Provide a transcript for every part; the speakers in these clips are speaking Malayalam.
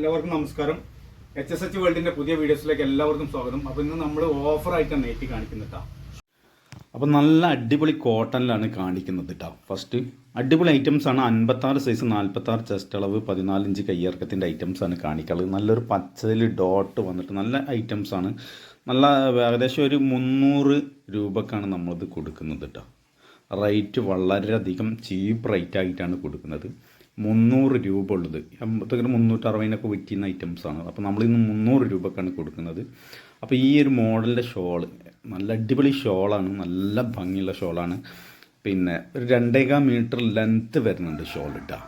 എല്ലാവർക്കും നമസ്കാരം. എച്ച് എസ് എച്ച് വേൾഡിന്റെ പുതിയ വീഡിയോസിലേക്ക് എല്ലാവർക്കും സ്വാഗതം. അപ്പോൾ ഇന്ന് നമ്മൾ ഓഫർ ആയിട്ട് നെറ്റി കാണിക്കുന്നത് കേട്ടോ അപ്പോൾ നല്ല അടിപൊളി കോട്ടണിലാണ് കാണിക്കുന്നത് കേട്ടോ ഫസ്റ്റ് അടിപൊളി ഐറ്റംസ് ആണ്. അൻപത്താറ് സൈസ് നാൽപ്പത്താറ് ചെസ്റ്റ് അളവ് പതിനാലിഞ്ച് കയ്യിറക്കത്തിന്റെ ഐറ്റംസ് ആണ് കാണിക്കുന്നത് നല്ലൊരു പച്ചയിൽ ഡോട്ട് വന്നിട്ട് നല്ല ഐറ്റംസ് ആണ്. നല്ല ഏകദേശം ഒരു മുന്നൂറ് രൂപക്കാണ് നമ്മളിത് കൊടുക്കുന്നത് കേട്ടോ റേറ്റ് വളരെയധികം ചീപ്പ് റേറ്റ് ആയിട്ടാണ് കൊടുക്കുന്നത്. മുന്നൂറ് രൂപ ഉള്ളത്. അമ്പത്തേക്കിന് മുന്നൂറ്റി അറുപതിനൊക്കെ വിറ്റുന്ന ഐറ്റംസ് ആണ്. അപ്പോൾ നമ്മളിന്ന് മുന്നൂറ് രൂപക്കാണ് കൊടുക്കുന്നത്. അപ്പോൾ ഈ ഒരു മോഡലിന്റെ ഷോൾ നല്ല അടിപൊളി ഷോളാണ് നല്ല ഭംഗിയുള്ള ഷോളാണ് പിന്നെ ഒരു രണ്ടേകാൽ മീറ്റർ ലെങ്ത്ത് വരുന്നുണ്ട് ഷോൾ ഇട്ടാ.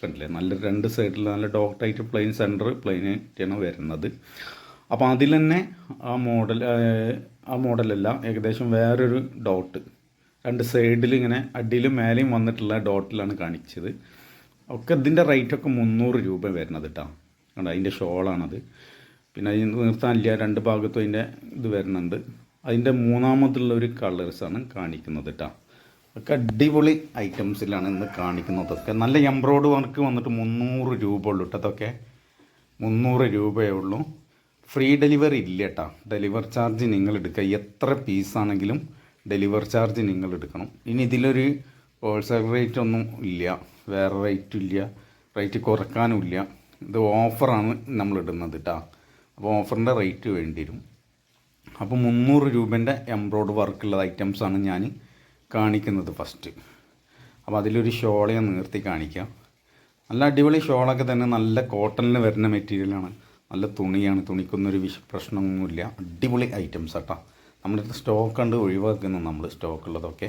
കണ്ടില്ലേ? നല്ല രണ്ട് സൈഡിൽ നല്ല ഡോക്ടറായിട്ട് പ്ലെയിൻ സെന്റർ പ്ലെയിനായിട്ടാണ് വരുന്നത്. അപ്പോൾ അതിൽ തന്നെ ആ മോഡൽ ആ മോഡലല്ല ഏകദേശം വേറൊരു ഡോട്ട് രണ്ട് സൈഡിൽ ഇങ്ങനെ അടിയിലും മേലെയും വന്നിട്ടുള്ള ഡോട്ടിലാണ് കാണിച്ചത്. ഒക്കെ ഇതിന്റെ റേറ്റൊക്കെ മുന്നൂറ് രൂപ വരുന്നത് കേട്ടോ കണ്ടോ അതിന്റെ ഷോളാണത്. പിന്നെ അതിന് നിർത്താനില്ല രണ്ട് ഭാഗത്തും അതിന്റെ ഇത് വരുന്നുണ്ട്. അതിന്റെ മൂന്നാമതുള്ള ഒരു കളേഴ്സാണ് കാണിക്കുന്നത് കേട്ടോ ഒക്കെ അടിപൊളി ഐറ്റംസിലാണ് ഇന്ന് കാണിക്കുന്നതൊക്കെ നല്ല എംബ്രോയ്ഡ് വർക്ക് വന്നിട്ട് മുന്നൂറ് രൂപ ഉള്ളൂ കേട്ടോ അതൊക്കെ മുന്നൂറ് രൂപയേ ഉള്ളൂ. ഫ്രീ ഡെലിവറി ഇല്ല കേട്ടോ ഡെലിവർ ചാർജ് നിങ്ങൾ എടുക്കുക. എത്ര പീസാണെങ്കിലും ഡെലിവർ ചാർജ് നിങ്ങൾ എടുക്കണം. ഇനി ഇതിലൊരു ഹോൾസെയിൽ റേറ്റ് ഒന്നും ഇല്ല. വേറെ റേറ്റും ഇല്ല. റേറ്റ് കുറക്കാനും ഇല്ല ഇത് ഓഫറാണ് നമ്മൾ ഇടുന്നത് കേട്ടോ അപ്പോൾ ഓഫറിന്റെ റേറ്റ് വേണ്ടി വരും അപ്പോൾ മുന്നൂറ് രൂപേന്റെ എംബ്രോയ്ഡ് വർക്കുള്ള ഐറ്റംസാണ് ഞാൻ കാണിക്കുന്നത് ഫസ്റ്റ് അപ്പോൾ അതിലൊരു ഞാൻ നിർത്തി കാണിക്കാം. നല്ല അടിപൊളി ഷോളൊക്കെ തന്നെ. നല്ല കോട്ടണിൽ വരുന്ന മെറ്റീരിയലാണ് നല്ല തുണിയാണ്. തുണിക്കൊന്നൊരു വിഷ പ്രശ്നമൊന്നുമില്ല. അടിപൊളി ഐറ്റംസ് കേട്ടോ നമ്മുടെ സ്റ്റോക്ക് കണ്ട് ഒഴിവാക്കുന്നു നമ്മൾ സ്റ്റോക്കുള്ളതൊക്കെ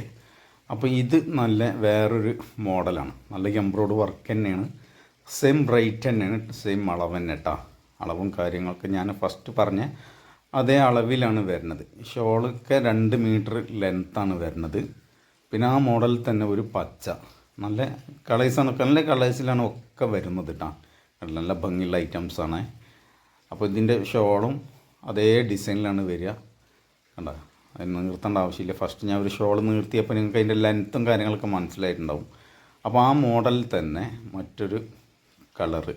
അപ്പോൾ ഇത് നല്ല വേറൊരു മോഡലാണ്. നല്ല എംബ്രോയ്ഡ് വർക്ക് തന്നെയാണ്. സെയിം റേറ്റ് തന്നെയാണ് സെയിം അളവ് തന്നെ കേട്ടോ അളവും കാര്യങ്ങളൊക്കെ ഞാൻ ഫസ്റ്റ് പറഞ്ഞ അതേ അളവിലാണ് വരുന്നത്. ഷോളൊക്കെ രണ്ട് മീറ്റർ ലെങ്ത്താണ് വരുന്നത്. പിന്നെ ആ മോഡലിൽ തന്നെ ഒരു പച്ച. നല്ല കളേഴ്സാണ് നല്ല കളേഴ്സിലാണ് ഒക്കെ വരുന്നത് കേട്ടോ നല്ല ഭംഗിയുള്ള ഐറ്റംസാണ് അപ്പോൾ ഇതിന്റെ ഷോളും അതേ ഡിസൈനിലാണ് വരിക. കണ്ട? അത് നിർത്തേണ്ട ആവശ്യമില്ല. ഫസ്റ്റ് ഞാൻ ഒരു ഷോൾ നിർത്തിയപ്പോൾ നിങ്ങൾക്ക് അതിന്റെ ലെങ്ത്തും കാര്യങ്ങളൊക്കെ മനസ്സിലായിട്ടുണ്ടാവും. അപ്പോൾ ആ മോഡലിൽ തന്നെ മറ്റൊരു കളറ്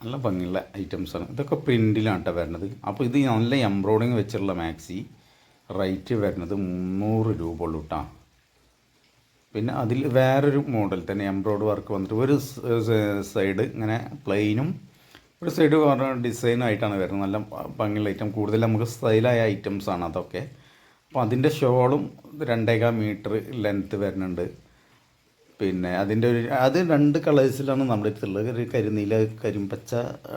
നല്ല ഭംഗിയുള്ള ഐറ്റംസാണ് ഇതൊക്കെ പ്രിന്റിലാണ് കേട്ടോ വരുന്നത് അപ്പോൾ ഇത് നല്ല എംബ്രോയിഡിങ് വെച്ചിട്ടുള്ള മാക്സി റേറ്റ് വരുന്നത് മുന്നൂറ് രൂപ ഉള്ളൂ കേട്ടോ പിന്നെ അതിൽ വേറൊരു മോഡൽ തന്നെ എംബ്രോയിഡ് വർക്ക് വന്നിട്ട് ഒരു സൈഡ് ഇങ്ങനെ പ്ലെയിനും ഒരു സൈഡ് പറഞ്ഞ ഡിസൈനായിട്ടാണ് വരുന്നത്. നല്ല ഭംഗിയുള്ള ഐറ്റം കൂടുതൽ നമുക്ക് സ്റ്റൈലായ ഐറ്റംസ് ആണ് അതൊക്കെ. അപ്പോൾ അതിന്റെ ഷോളും രണ്ടേകാൽ മീറ്റർ ലെങ്ത്ത് വരുന്നുണ്ട്. പിന്നെ അതിന്റെ ഒരു അത് രണ്ട് കളേഴ്സിലാണ് നമ്മുടെ അടുത്തുള്ളത്. ഒരു കരിനീല കരിമ്പച്ച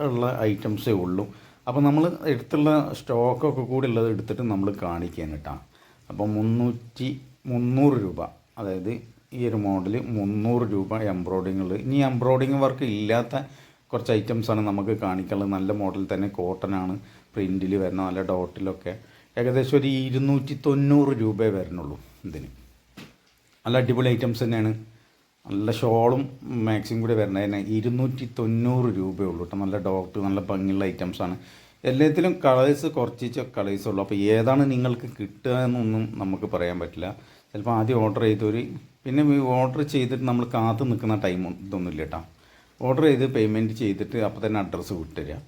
ഉള്ള ഐറ്റംസേ ഉള്ളൂ. അപ്പോൾ നമ്മൾ എടുത്തുള്ള സ്റ്റോക്കൊക്കെ കൂടി ഉള്ളത് എടുത്തിട്ട് നമ്മൾ കാണിക്കാൻ കേട്ടോ അപ്പോൾ മുന്നൂറ്റി മുന്നൂറ് രൂപ. അതായത് ഈ ഒരു മോഡൽ മുന്നൂറ് രൂപ എംബ്രോയിഡിങ്ങുകൾ ഇനി എംബ്രോയിഡിങ് വർക്ക് ഇല്ലാത്ത കുറച്ച് ഐറ്റംസാണ് നമുക്ക് കാണിക്കാനുള്ളത്. നല്ല മോഡൽ തന്നെ കോട്ടൺ ആണ്. പ്രിന്റിൽ വരുന്ന നല്ല ഡോട്ടിലൊക്കെ ഏകദേശം ഒരു ഇരുന്നൂറ്റി തൊണ്ണൂറ് രൂപയെ വരുന്നുള്ളൂ ഇതിന്. നല്ല അടിപൊളി ഐറ്റംസ് തന്നെയാണ്. നല്ല ഷോളും മാക്സിമം കൂടി വരുന്നത് തന്നെ. ഇരുന്നൂറ്റി തൊണ്ണൂറ് രൂപയേ ഉള്ളൂ കേട്ടോ നല്ല ഡോക്ടർ നല്ല ഭംഗിയുള്ള ഐറ്റംസാണ് എല്ലാത്തിലും കളേഴ്സ് കുറച്ച് കളേഴ്സ് ഉള്ളൂ. അപ്പോൾ ഏതാണ് നിങ്ങൾക്ക് കിട്ടുക എന്നൊന്നും നമുക്ക് പറയാൻ പറ്റില്ല. ചിലപ്പോൾ ആദ്യം ഓർഡർ ചെയ്തൊരു പിന്നെ ഓർഡർ ചെയ്തിട്ട് നമ്മൾ കാത്തു നിൽക്കുന്ന ടൈം ഇതൊന്നുമില്ല കേട്ടോ ഓർഡർ ചെയ്ത് പേയ്മെന്റ് ചെയ്തിട്ട് അപ്പോൾ തന്നെ അഡ്രസ്സ് വിട്ടുതരാം.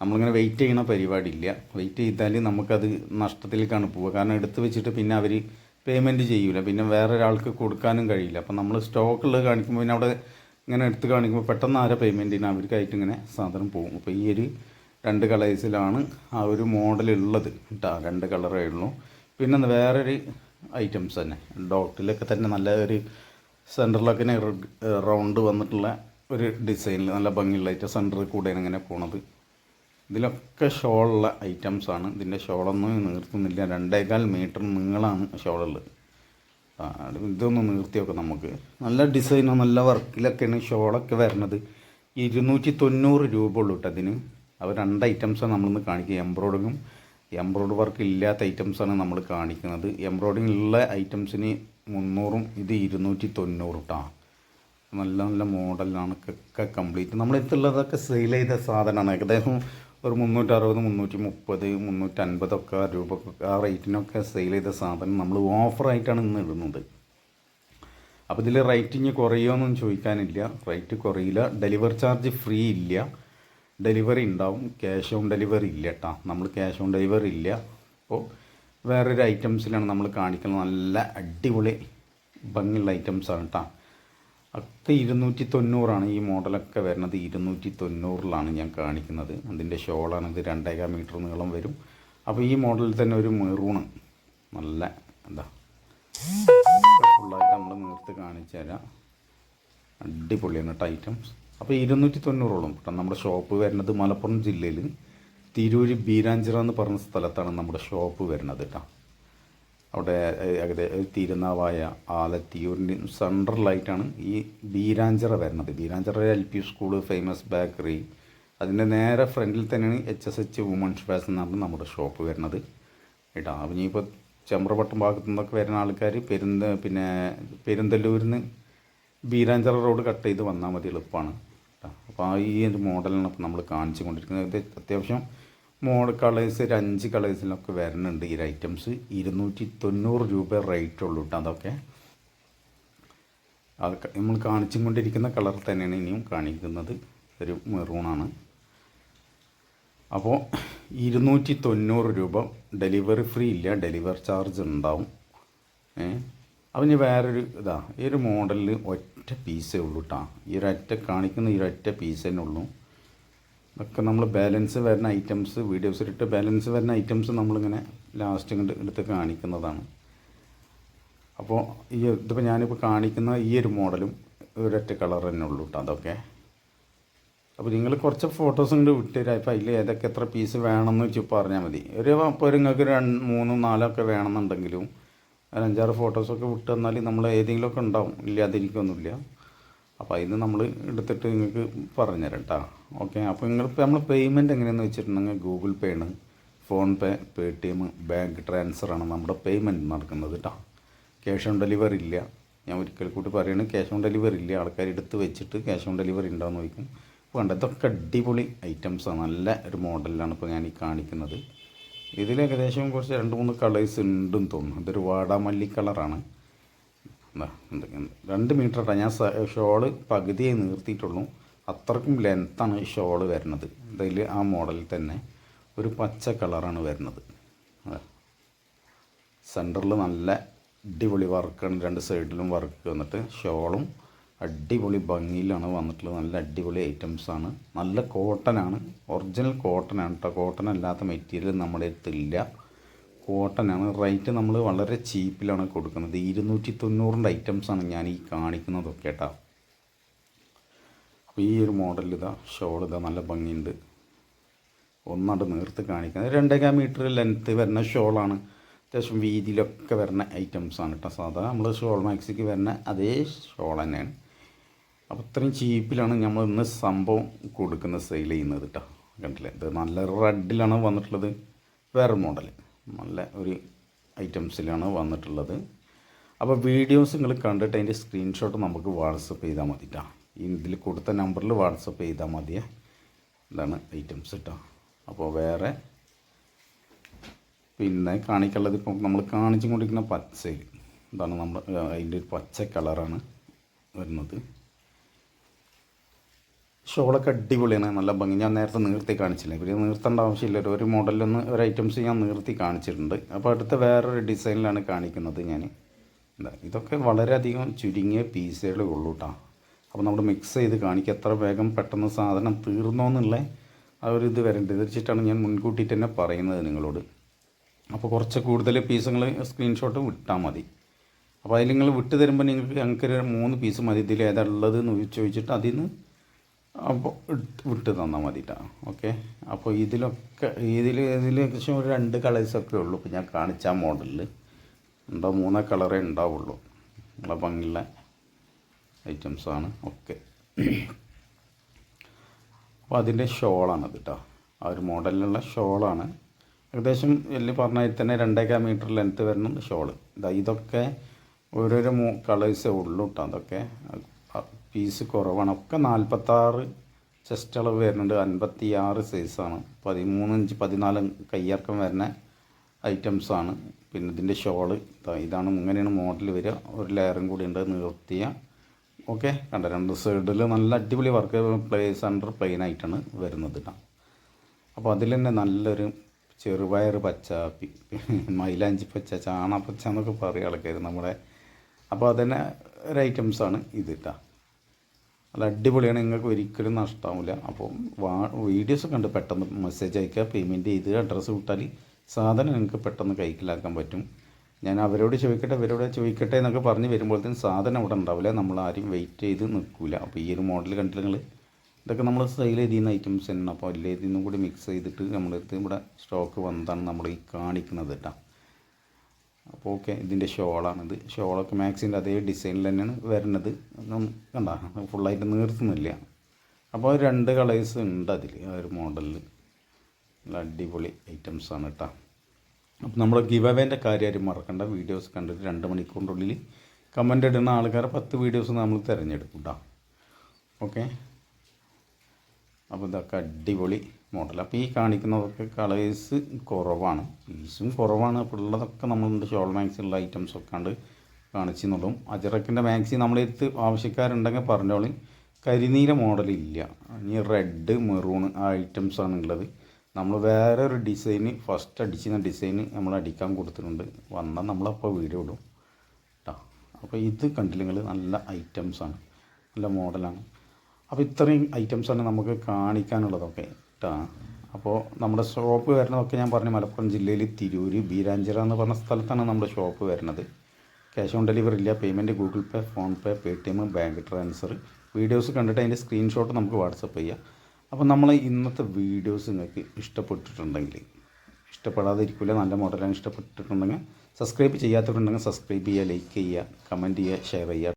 നമ്മളിങ്ങനെ വെയിറ്റ് ചെയ്യണ പരിപാടി ഇല്ല വെയിറ്റ് ചെയ്താൽ നമുക്കത് നഷ്ടത്തിലേക്കാണ് പോവുക. കാരണം എടുത്തു വെച്ചിട്ട് പിന്നെ അവർ പേയ്മെന്റ് ചെയ്യൂല. പിന്നെ വേറെ ഒരാൾക്ക് കൊടുക്കാനും കഴിയില്ല. അപ്പം നമ്മൾ സ്റ്റോക്കുള്ളത് കാണിക്കുമ്പോൾ പിന്നെ അവിടെ ഇങ്ങനെ എടുത്ത് കാണിക്കുമ്പോൾ പെട്ടെന്ന് ആരെ പേയ്മെന്റിന് അവർക്കായിട്ട് ഇങ്ങനെ സാധനം പോകും. അപ്പോൾ ഈ ഒരു രണ്ട് കളേഴ്സിലാണ് ആ ഒരു മോഡൽ ഉള്ളത് കേട്ടോ രണ്ട് കളറേ ഉള്ളൂ. പിന്നെ വേറൊരു ഐറ്റംസ് തന്നെ. ഡോക്ടറിലൊക്കെ തന്നെ നല്ല ഒരു സെന്ററിലൊക്കെ റൗണ്ട് വന്നിട്ടുള്ള ഒരു ഡിസൈനിൽ നല്ല ഭംഗിയുള്ള ഐറ്റം സെന്ററിൽ കൂടെ ഇങ്ങനെ പോണത്. ഇതിലൊക്കെ ഷോളുള്ള ഐറ്റംസാണ് ഇതിന്റെ ഷോളൊന്നും നിർത്തുന്നില്ല. രണ്ടേകാൽ മീറ്റർ നീളമാണ് ഷോളുള്ളത്. ഇതൊന്ന് നിർത്തിയൊക്കെ നമുക്ക്. നല്ല ഡിസൈനോ നല്ല വർക്കിലൊക്കെയാണ് ഷോളൊക്കെ വരുന്നത് ഇരുന്നൂറ്റി തൊണ്ണൂറ് രൂപ ഉള്ളൂ കേട്ടോ അതിന് അപ്പോൾ രണ്ട് ഐറ്റംസാണ് നമ്മളിന്ന് കാണിക്കുക. എംബ്രോയിഡിങ്ങും എംബ്രോയിഡ് വർക്ക് ഇല്ലാത്ത ഐറ്റംസാണ് നമ്മൾ കാണിക്കുന്നത്. എംബ്രോയിഡിങ് ഉള്ള ഐറ്റംസിന് മുന്നൂറും ഇത് ഇരുന്നൂറ്റി തൊണ്ണൂറ് കേട്ടോ നല്ല നല്ല മോഡലാണ് ഒക്കെ കംപ്ലീറ്റ് നമ്മൾ അടുത്തുള്ളതൊക്കെ സെയിൽ ചെയ്ത സാധനമാണ്. ഏകദേശം ഒരു മുന്നൂറ്ററുപത് മുന്നൂറ്റി മുപ്പത് മുന്നൂറ്റൻപതൊക്കെ രൂപ ആ റേറ്റിനൊക്കെ സെയിൽ ചെയ്ത സാധനം നമ്മൾ ഓഫറായിട്ടാണ് ഇന്ന് ഇടുന്നത്. അപ്പോൾ ഇതിൽ റേറ്റ് ഇനി കുറയുമോയെന്നൊന്നും ചോദിക്കാനില്ല. റേറ്റ് കുറയില്ല. ഡെലിവർ ചാർജ് ഫ്രീ ഇല്ല. ഡെലിവറി ഉണ്ടാവും. ക്യാഷ് ഓൺ ഡെലിവറി ഇല്ല കേട്ടോ നമ്മൾ ക്യാഷ് ഓൺ ഡെലിവറി ഇല്ല. അപ്പോൾ വേറൊരു ഐറ്റംസിലാണ് നമ്മൾ കാണിക്കുന്നത്. നല്ല അടിപൊളി ഭംഗിയുള്ള ഐറ്റംസാണ് കേട്ടോ ഒക്കെ ഇരുന്നൂറ്റി തൊണ്ണൂറാണ് ഈ മോഡലൊക്കെ വരുന്നത്. ഇരുന്നൂറ്റി തൊണ്ണൂറിലാണ് ഞാൻ കാണിക്കുന്നത്. അതിന്റെ ഷോളാണ് ഇത് രണ്ടേകാൽ മീറ്റർ നീളം വരും. അപ്പോൾ ഈ മോഡലിൽ തന്നെ ഒരു മെറൂണ്. നല്ല എന്താ? ഫുള്ളായിട്ട് നമ്മൾ നേർത്ത് കാണിച്ചു തരാം അടിപൊളിയാണ് കേട്ടോ ഐറ്റംസ്. അപ്പോൾ ഇരുന്നൂറ്റി തൊണ്ണൂറോളം കേട്ടോ. നമ്മുടെ ഷോപ്പ് വരുന്നത് മലപ്പുറം ജില്ലയിൽ തിരൂര് ബീരാഞ്ചിറ എന്ന് പറഞ്ഞ സ്ഥലത്താണ് നമ്മുടെ ഷോപ്പ് വരുന്നത് കേട്ടോ. അവിടെ ഏകദേശം തിരുനാവായ ആലത്തിയൂരിന്റെ സെൻട്രലായിട്ടാണ് ഈ ബീരാഞ്ചിറ വരുന്നത്. Beeranchira L P school famous bakery അതിന്റെ നേരെ ഫ്രണ്ടിൽ തന്നെയാണ് H S H women's fashion എന്നാണ് നമ്മുടെ ഷോപ്പ് വരുന്നത്. കേട്ടോ അപ്പം ഇനിയിപ്പോൾ ചെമ്പ്രവട്ടം ഭാഗത്തു നിന്നൊക്കെ വരുന്ന ആൾക്കാർ പെരുന്ത പിന്നെ പെരുന്തല്ലൂരിൽ നിന്ന് ബീരാഞ്ചിറ റോഡ് കട്ട് ചെയ്ത് വന്നാൽ മതി എളുപ്പമാണ് അപ്പോൾ ആ ഈ ഒരു മോഡലാണ് ഇപ്പോൾ നമ്മൾ കാണിച്ചു കൊണ്ടിരിക്കുന്നത് അത്യാവശ്യം മോഡൽ കളേഴ്സ് ഒരു അഞ്ച് കളേഴ്സിലൊക്കെ വരുന്നുണ്ട് ഈ ഐറ്റംസ് ഇരുന്നൂറ്റി തൊണ്ണൂറ് രൂപ റേറ്റ് ഉള്ളൂ കേട്ടോ അതൊക്കെ. അത് നമ്മൾ കാണിച്ചും കൊണ്ടിരിക്കുന്ന കളർ തന്നെയാണ് ഇനിയും കാണിക്കുന്നത്. ഒരു മെറൂണാണ് അപ്പോൾ ഇരുന്നൂറ്റി തൊണ്ണൂറ് രൂപ ഡെലിവറി ഫ്രീ ഇല്ല ഡെലിവറി ചാർജ് ഉണ്ടാവും. ഏ? അപ്പം ഇനി വേറൊരു ഇതാ ഈ ഒരു മോഡലിൽ ഒറ്റ പീസേ ഉള്ളൂ കേട്ടോ ഈ ഒരൊറ്റ കാണിക്കുന്ന ഈ ഒരൊറ്റ പീസ് തന്നെ ഉള്ളൂ. ഇതൊക്കെ നമ്മൾ ബാലൻസ് വരുന്ന ഐറ്റംസ് വീഡിയോസ് വീഡിയോസിലിട്ട് ബാലൻസ് വരുന്ന ഐറ്റംസ് നമ്മളിങ്ങനെ ലാസ്റ്റ് ഇങ്ങോട്ട് എടുത്ത് കാണിക്കുന്നതാണ്. അപ്പോൾ ഈ ഇതിപ്പോൾ ഞാനിപ്പോൾ കാണിക്കുന്ന ഈ ഒരു മോഡലും ഒരൊറ്റ കളർ തന്നെ ഉള്ളൂ കേട്ടോ അതൊക്കെ. അപ്പോൾ നിങ്ങൾ കുറച്ച് ഫോട്ടോസ് ഇങ്ങോട്ട് വിട്ടുതരാം. അപ്പോൾ അതിൽ ഏതൊക്കെ എത്ര പീസ് വേണമെന്ന് വെച്ച് പറഞ്ഞാൽ മതി. ഒരു അപ്പോൾ നിങ്ങൾക്ക് രണ്ട് മൂന്നും നാലോ ഒക്കെ വേണമെന്നുണ്ടെങ്കിലും അഞ്ചാറ് ഫോട്ടോസൊക്കെ വിട്ട് തന്നാൽ നമ്മൾ ഏതെങ്കിലുമൊക്കെ ഉണ്ടാവും. ഇല്ലാതിരിക്കൊന്നുമില്ല അപ്പോൾ അതിന് നമ്മൾ എടുത്തിട്ട് നിങ്ങൾക്ക് പറഞ്ഞു തരാം കേട്ടോ ഓക്കെ അപ്പോൾ നിങ്ങൾ നമ്മൾ പേയ്മെന്റ് എങ്ങനെയാണെന്ന് വെച്ചിട്ടുണ്ടെങ്കിൽ ഗൂഗിൾ പേ ആണ് PhonePe Paytm bank ട്രാൻസ്ഫറാണ് നമ്മുടെ പേയ്മെന്റ് നടക്കുന്നത് കേട്ടോ ക്യാഷ് ഓൺ ഡെലിവറി ഇല്ല. ഞാൻ ഒരിക്കൽ കൂട്ടി പറയുന്നത് ക്യാഷ് ഓൺ ഡെലിവറി ഇല്ല. ആൾക്കാർ എടുത്ത് വെച്ചിട്ട് ക്യാഷ് ഓൺ ഡെലിവറി ഉണ്ടാകുന്ന ചോദിക്കും. കണ്ടോ ഇതൊക്കെ അടിപൊളി ഐറ്റംസാണ് നല്ല ഒരു മോഡലിലാണ് ഇപ്പോൾ ഞാൻ ഈ കാണിക്കുന്നത്. ഇതിൽ ഏകദേശം കുറച്ച് രണ്ട് മൂന്ന് കളേഴ്സ് ഉണ്ടെന്ന് തോന്നുന്നു. ഇതൊരു വാടാമല്ലി കളറാണ് രണ്ട് മീറ്റർ ഞാൻ ഷോൾ പകുതിയെ നിർത്തിയിട്ടുള്ളൂ. അത്രക്കും ലെങ്ത്താണ് ഷോൾ വരുന്നത്. ഇതിൽ ആ മോഡലിൽ തന്നെ ഒരു പച്ച കളറാണ് വരുന്നത്. സെന്ററിൽ നല്ല അടിപൊളി വർക്കാണ്. രണ്ട് സൈഡിലും വർക്ക് വന്നിട്ട് ഷോളും അടിപൊളി ഭംഗിയിലാണ് വന്നിട്ടുള്ളത്. നല്ല അടിപൊളി ഐറ്റംസാണ്. നല്ല കോട്ടനാണ്. ഒറിജിനൽ കോട്ടനാണ് കേട്ടോ കോട്ടൺ അല്ലാത്ത മെറ്റീരിയൽ നമ്മുടെ അടുത്തില്ല കോട്ടനാണ് റേറ്റ് നമ്മൾ വളരെ ചീപ്പിലാണ് കൊടുക്കുന്നത്. ഇരുന്നൂറ്റി തൊണ്ണൂറിന്റെ ഐറ്റംസാണ് ഞാൻ ഈ കാണിക്കുന്നതൊക്കെ കേട്ടോ. അപ്പോൾ ഈ ഒരു മോഡൽ ഇതാ ഷോൾ ഇതാ നല്ല ഭംഗിയുണ്ട്. ഒന്നാണ്ട് നേർത്ത് കാണിക്കുന്നത്. രണ്ടേകാൽ മീറ്റർ ലെങ്ത്ത് വരുന്ന ഷോളാണ് അത്യാവശ്യം വീതിയിലൊക്കെ വരുന്ന ഐറ്റംസാണ് കേട്ടോ. സാധാ നമ്മൾ ഷോൾ മാക്സിക്ക് വരുന്ന അതേ ഷോൾ തന്നെയാണ്. അപ്പോൾ ഇത്രയും ചീപ്പിലാണ് നമ്മൾ ഇന്ന് സംഭവം കൊടുക്കുന്ന സെയിൽ ചെയ്യുന്നത് കേട്ടോ. കണ്ടില്ലേ? ഇത് നല്ല റെഡിലാണ് വന്നിട്ടുള്ളത്. വേറെ മോഡൽ നല്ല ഒരു ഐറ്റംസിലാണ് വന്നിട്ടുള്ളത്. അപ്പോൾ വീഡിയോസ് നിങ്ങൾ കണ്ടിട്ട് അതിന്റെ സ്ക്രീൻഷോട്ട് നമുക്ക് വാട്സപ്പ് ചെയ്താൽ മതി കേട്ടോ ഇതിൽ കൊടുത്ത നമ്പറിൽ വാട്സപ്പ് ചെയ്താൽ മതിയേ. ഇതാണ് ഐറ്റംസ് കേട്ടോ അപ്പോൾ വേറെ പിന്നെ കാണിക്കാനുള്ളത് ഇപ്പം നമ്മൾ കാണിച്ചുകൊണ്ടിരിക്കുന്ന പച്ചയിൽ. ഇതാണ് നമ്മൾ അതിന്റെ ഒരു പച്ച കളറാണ് വരുന്നത്. ഷോളൊക്കെ അടിപൊളിയാണ് നല്ല ഭംഗി. ഞാൻ നേരത്തെ നിർത്തി കാണിച്ചില്ല? ഇവർ നിർത്തേണ്ട ആവശ്യമില്ല. ഒരു- ഒരു മോഡലൊന്ന് ഒരു ഐറ്റംസ് ഞാൻ നിർത്തി കാണിച്ചിട്ടുണ്ട്. അപ്പോൾ അടുത്ത വേറൊരു ഡിസൈനിലാണ് കാണിക്കുന്നത് ഞാൻ എന്താ ഇതൊക്കെ വളരെയധികം ചുരുങ്ങിയ പീസുകളേ ഉള്ളൂ കേട്ടോ അപ്പോൾ നമ്മൾ മിക്സ് ചെയ്ത് കാണിക്കുക എത്ര വേഗം പെട്ടെന്ന് സാധനം തീർന്നോ എന്നുള്ള ആ ഒരു ഇത് വരേണ്ടത് വെച്ചിട്ടാണ് ഞാൻ മുൻകൂട്ടിയിട്ട് തന്നെ പറയുന്നത് നിങ്ങളോട്. അപ്പോൾ കുറച്ച് കൂടുതൽ പീസുകൾ സ്ക്രീൻഷോട്ട് വിട്ടാൽ മതി. അപ്പോൾ അതിൽ നിങ്ങൾ വിട്ട് തരുമ്പോൾ നിങ്ങൾക്ക് ഞങ്ങൾക്ക് മൂന്ന് പീസ് മതി. ഇതിൽ ഏതാ ഉള്ളത് എന്ന് ചോദിച്ചിട്ട് അതിൽ നിന്ന് അപ്പോൾ വിട്ട് തന്നാൽ മതി കേട്ടോ ഓക്കെ? അപ്പോൾ ഇതിലൊക്കെ ഇതിൽ ഇതിൽ ഏകദേശം ഒരു രണ്ട് കളേഴ്സൊക്കെ ഉള്ളൂ. ഇപ്പോൾ ഞാൻ കാണിച്ച മോഡലിൽ ഉണ്ടോ മൂന്നേ കളറേ ഉണ്ടാവുള്ളൂ. നല്ല ഭംഗിയുള്ള ഐറ്റംസാണ് ഓക്കെ. അപ്പോൾ അതിന്റെ ഷോളാണത് കേട്ടോ ആ ഒരു മോഡലിലുള്ള ഷോളാണ്. ഏകദേശം എല്ലി പറഞ്ഞാൽ തന്നെ രണ്ടേകാൽ മീറ്റർ ലെങ്ത്ത് വരുന്ന ഷോൾ. ഇതാ ഇതൊക്കെ ഓരോരോ മൂ കളേഴ്സേ ഉള്ളൂ കേട്ടോ അതൊക്കെ. പീസ് കുറവാണ്. ഒക്കെ നാൽപ്പത്താറ് ചെസ്റ്റ് അളവ് വരുന്നുണ്ട്. അൻപത്തി ആറ് സൈസാണ് പതിമൂന്ന് ഇഞ്ച് പതിനാല് കയ്യിറക്കം വരുന്ന ഐറ്റംസാണ് പിന്നെ ഇതിന്റെ ഷോൾ ഇതാണ് ഇങ്ങനെയാണ് മോഡൽ വരിക. ഒരു ലെയറും കൂടി ഉണ്ട് നിർത്തിയ ഓക്കെ കണ്ട? രണ്ട് സൈഡിൽ നല്ല അടിപൊളി വർക്ക് പ്ലേസ് അണ്ടർ പ്ലെയിൻ ആയിട്ടാണ് വരുന്നത് കേട്ടോ അപ്പോൾ അതിൽ തന്നെ നല്ലൊരു ചെറുപയർ പച്ച മൈലാഞ്ചി പച്ച ചാണ പച്ച എന്നൊക്കെ പറയുക ആൾക്കാർ നമ്മുടെ. അപ്പോൾ അതന്നെ ഒരു ഐറ്റംസാണ് ഇത് കേട്ടോ നല്ല അടിപൊളിയാണ്. നിങ്ങൾക്ക് ഒരിക്കലും നഷ്ടമാവില്ല അപ്പോൾ വാ വീഡിയോസ് കണ്ട് പെട്ടെന്ന് മെസ്സേജ് അയക്കുക പേയ്മെന്റ് ചെയ്ത് അഡ്രസ്സ് വിട്ടാൽ സാധനം നിങ്ങൾക്ക് പെട്ടെന്ന് കൈക്കലാക്കാൻ പറ്റും. ഞാൻ അവരോട് ചോദിക്കട്ടെ അവരോട് ചോദിക്കട്ടെ എന്നൊക്കെ പറഞ്ഞ് വരുമ്പോഴത്തേക്കും സാധനം അവിടെ ഉണ്ടാവില്ല. നമ്മൾ ആരും വെയിറ്റ് ചെയ്ത് നിൽക്കില്ല അപ്പോൾ ഈ ഒരു മോഡൽ കണ്ടിട്ട് നിങ്ങൾ ഇതൊക്കെ നമ്മൾ സെയിൽ ചെയ്യുന്ന ഐറ്റംസ് തന്നെയാണ് അപ്പോൾ എല്ലാ ഇതിന്നും കൂടി മിക്സ് ചെയ്തിട്ട് നമ്മളെടുത്ത് ഇവിടെ സ്റ്റോക്ക് വന്നതാണ് നമ്മൾ ഈ കാണിക്കുന്നത് കേട്ടോ. അപ്പോൾ ഓക്കെ ഇതിന്റെ ഷോളാണിത്. ഷോളൊക്കെ മാക്സിന്റെ അതേ ഡിസൈനിൽ തന്നെയാണ് വരുന്നത്. കണ്ട ഫുള്ളായിട്ട് നീർത്തുന്നില്ല. അപ്പോൾ രണ്ട് കളേഴ്സ് ഉണ്ട് അതിൽ ആ ഒരു മോഡലിൽ നല്ല അടിപൊളി ഐറ്റംസ് ആണ് കേട്ടോ അപ്പോൾ നമ്മുടെ ഗിവ് അവേന്റെ കാര്യം മറക്കണ്ട. വീഡിയോസ് കണ്ടിട്ട് രണ്ട് മണിക്കൂറിനുള്ളിൽ കമന്റ് ഇടുന്ന ആൾക്കാരെ പത്ത് വീഡിയോസ് നമ്മൾ തിരഞ്ഞെടുക്കും കേട്ടോ ഓക്കെ അപ്പോൾ ഇതൊക്കെ അടിപൊളി മോഡൽ. അപ്പോൾ ഈ കാണിക്കുന്നതൊക്കെ കളേഴ്സ് കുറവാണ്. പീസും കുറവാണ്. അപ്പോൾ ഉള്ളതൊക്കെ നമ്മളുണ്ട്. ഷോൾ മാക്സി ഉള്ള ഐറ്റംസ് ഒക്കെ ഉണ്ട് കാണിച്ചെന്നുള്ളൂ അജറക്കിന്റെ മാക്സി നമ്മളെടുത്ത് ആവശ്യക്കാരുണ്ടെങ്കിൽ പറഞ്ഞോളി. കരിനീല മോഡലില്ല ഇനി റെഡ് മെറൂൺ ആ ആണ് ഉള്ളത്. നമ്മൾ വേറെ ഒരു ഡിസൈന് ഫസ്റ്റ് അടിച്ചിരുന്ന ഡിസൈന് നമ്മൾ അടിക്കാൻ കൊടുത്തിട്ടുണ്ട്. വന്നാൽ നമ്മളപ്പോൾ വീഡിയോ ഇടും. കേട്ടോ അപ്പോൾ ഇത് കണ്ടില്ലെങ്കിൽ നല്ല ഐറ്റംസാണ് നല്ല മോഡലാണ് അപ്പോൾ ഇത്രയും ഐറ്റംസാണ് നമുക്ക് കാണിക്കാനുള്ളതൊക്കെ. കേട്ടോ അപ്പോൾ നമ്മുടെ ഷോപ്പ് വരുന്നതൊക്കെ ഞാൻ പറഞ്ഞു മലപ്പുറം ജില്ലയിൽ തിരൂര് ബീരാഞ്ചിറ എന്ന് പറഞ്ഞ സ്ഥലത്താണ് നമ്മുടെ ഷോപ്പ് വരുന്നത്. ക്യാഷ് ഓൺ ഡെലിവറി ഇല്ല payment Google Pay PhonePe Paytm bank transfer videos കണ്ടിട്ട് അതിന്റെ സ്ക്രീൻഷോട്ട് നമുക്ക് വാട്സപ്പ് ചെയ്യാം. അപ്പോൾ നമ്മൾ ഇന്നത്തെ വീഡിയോസ് നിങ്ങൾക്ക് ഇഷ്ടപ്പെട്ടിട്ടുണ്ടെങ്കിൽ ഇഷ്ടപ്പെടാതിരിക്കില്ല നല്ല മോഡലാണ് ഇഷ്ടപ്പെട്ടിട്ടുണ്ടെങ്കിൽ സബ്സ്ക്രൈബ് ചെയ്യാത്തവരുണ്ടെങ്കിൽ സബ്സ്ക്രൈബ് ചെയ്യുക ലൈക്ക് ചെയ്യുക കമന്റ് ചെയ്യുക ഷെയർ ചെയ്യുക.